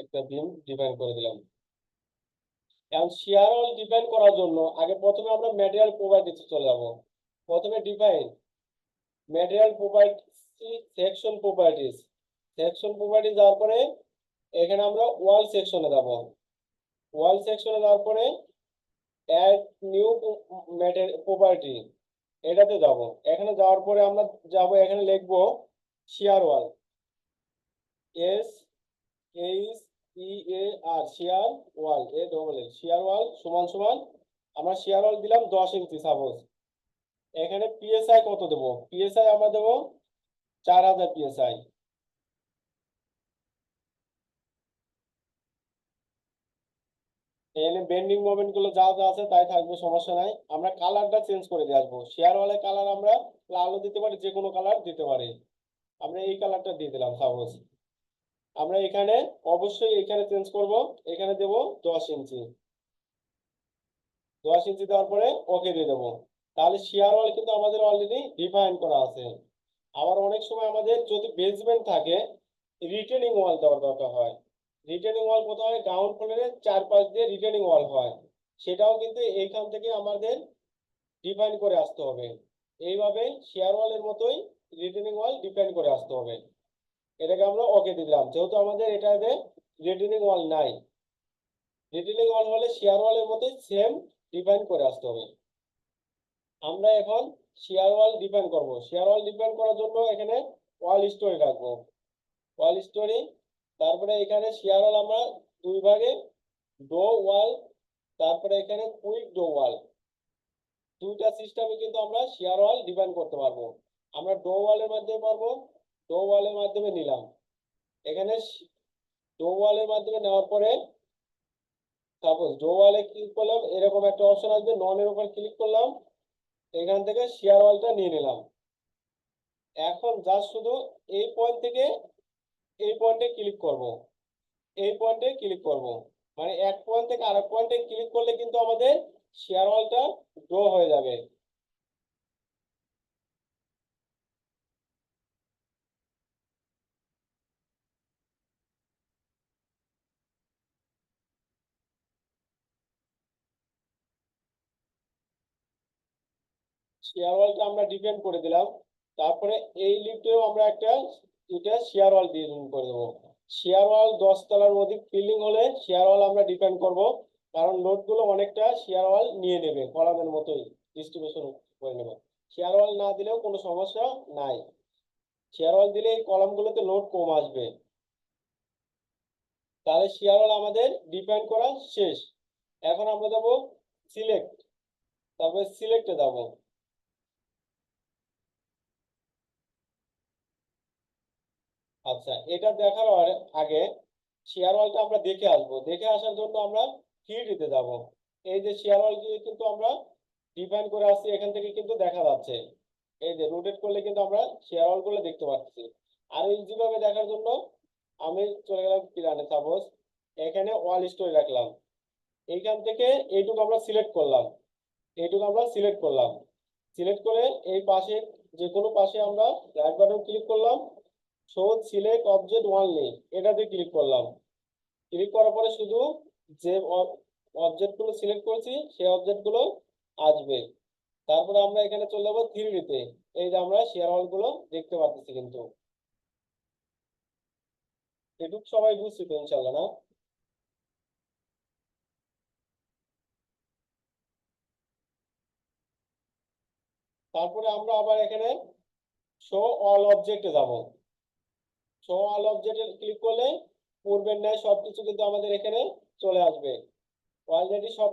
একটা বিম ডিফাইন করে দিলাম। এখন শিয়ার ওয়াল ডিফাইন করার জন্য আগে প্রথমে আমরা ম্যাটেরিয়াল প্রপার্টিতে চলে যাব। প্রথমে define material property section properties section property যাওয়ার পরে এখানে আমরা ওয়াল সেকশনে যাব। ওয়াল সেকশনে যাওয়ার পরে অ্যাড নিউ ম্যাটেরিয়াল প্রপার্টি এটাতে যাব। এখানে যাওয়ার পরে আমরা যাব, এখানে লিখব শিয়ার ওয়াল এস এইচ ওয়াল ওয়াল আমরা শিয়ার ওয়াল দিলাম দশ ইঞ্চি সাপোজ এখানে পিএসআই কত দেবো? পিএসআই আমরা দেবো চার হাজার পিএসআই এখানে বেন্ডিং মোমেন্টগুলো যা যা আছে তাই থাকবে, সমস্যা নাই। আমরা কালারটা চেঞ্জ করে দিয়ে আসব। শেয়ার ওয়ালের কালার আমরা লালও দিতে পারি যে কোনো কালার দিতে পারি। আমরা এই কালারটা দিয়ে দিলাম সাপোজ আমরা এখানে অবশ্যই এখানে চেঞ্জ করব, এখানে দেব দশ ইঞ্চি। দশ ইঞ্চি দেওয়ার পরে ওকে দিয়ে দেবো। তাহলে শেয়ার ওয়াল কিন্তু আমাদের অলরেডি ডিফাইন করা আছে। আবার অনেক সময় আমাদের যদি বেসমেন্ট থাকে রিটেনিং ওয়াল দেওয়ার দরকার হয়। রিটেনিং ওয়াল কোথাও হয় গ্রাউন্ড ফ্লোরের চারপাশ দিয়ে রিটেনিং ওয়াল হয়। সেটাও কিন্তু এইখান থেকে আমাদের ডিফাইন করে আসতে হবে। এইভাবে শেয়ার ওয়ালের মতোই রিটেনিং ওয়াল ডিফাইন করে আসতে হবে। এটাকে আমরা ওকে দিলাম। যেহেতু আমাদের এটাতে রিটেনিং ওয়াল নাই রিটেনিং ওয়াল হলে শেয়ার ওয়ালের মতোই সেম ডিফাইন করে আসতে হবে। আমরা এখন শেয়ার ওয়াল ডিফাইন করব। শেয়ার ওয়াল ডিফাইন করার জন্য এখানে ওয়াল স্টোরি রাখব। ওয়াল স্টোরি তারপরে এখানে শেয়ার ওয়াল আমরা দুই ভাগে ডো ওয়াল তারপরে এখানে কুইক ডো ওয়াল দুইটা সিস্টেমে কিন্তু আমরা শেয়ার ওয়াল ডিফাইন করতে পারব। আমরা ডো ওয়ালের মাধ্যমে পারব। ডো ওয়ালের মাধ্যমে নিলাম। এখানে ডো ওয়ালের মাধ্যমে নেওয়ার পরে সাপোজ ডো ওয়ালে ক্লিক করলাম, এরকম একটা অপশন আসবে নন এর উপর ক্লিক করলাম, এখান থেকে শেয়ার ওয়ালটা নিয়ে নিলাম। এখন জাস্ট শুধু এই পয়েন্ট থেকে, এই পয়েন্টে ক্লিক করব। এই পয়েন্টে ক্লিক করব। মানে এক পয়েন্ট থেকে আরেক পয়েন্টে ক্লিক করলে কিন্তু আমাদের শেয়ার ওয়ালটা ড্র হয়ে যাবে। শেয়ার ওয়ালটা আমরা ডিপেন্ড করে দিলাম। তারপরে এই লিফটেও আমরা একটা এটা শেয়ার ওয়াল দিয়ে করে দেবো। শেয়ার ওয়াল দশ তলার অধিক বিল্ডিং হলে শেয়ার ওয়াল আমরা ডিপেন্ড করব। কারণ লোডগুলো অনেকটা শেয়ার ওয়াল নিয়ে নেবে, কলামের মতোই ডিস্ট্রিবিউশন করে নেবে। শেয়ার ওয়াল না দিলেও কোনো সমস্যা নাই। শেয়ার ওয়াল দিলে এই কলামগুলোতে লোড কম আসবে। তাহলে শেয়ার ওয়াল আমাদের ডিপেন্ড করা শেষ। এখন আমরা যাব সিলেক্ট তারপরে সিলেক্টে যাব। আচ্ছা এটা দেখার আগে- শেয়ার ওয়ালটা আমরা দেখে আসব। দেখে আসার জন্য আমরা থ্রি দিতে যাব। এই যে শেয়ার ওয়াল কিন্তু আমরা ডিফাইন করে আসছি, এখান থেকে কিন্তু দেখা যাচ্ছে। এই যে রোটেট করলে কিন্তু আমরা শেয়ার ওয়ালগুলো দেখতে পাচ্ছি। আর ইজি ভাবে দেখার জন্য আমি চলে গেলাম পিরানে সাপোজ এখানে ওয়াল স্টোরি রাখলাম। এইখান থেকে এইটুকু আমরা সিলেক্ট করলাম। এইটুকু আমরা সিলেক্ট করলাম। সিলেক্ট করে এই পাশে যে কোনো পাশে আমরা রাইট বাটন ক্লিক করলাম। শো সিলেক্ট অবজেক্ট ওয়ানলি এটাতে ক্লিক করলাম। ক্লিক করার পরে শুধু যে অবজেক্টগুলো সিলেক্ট করেছি, সেই অবজেক্টগুলো আসবে। তারপরে আমরা এখানে চলে যাব থ্রিডিতে এই যে আমরা শেয়ার হলগুলো দেখতে পাচ্ছি কিন্তু। এটুক সবাই বুঝছি তো ইনশাল্লাহ না? তারপরে আমরা আবার এখানে শো অল অবজেক্টে যাব। শো অল অবজেক্টে ক্লিক করলে পূর্বের ন্যায় সবকিছু কিন্তু আমাদের এখানে চলে আসবে। অলরেডি সব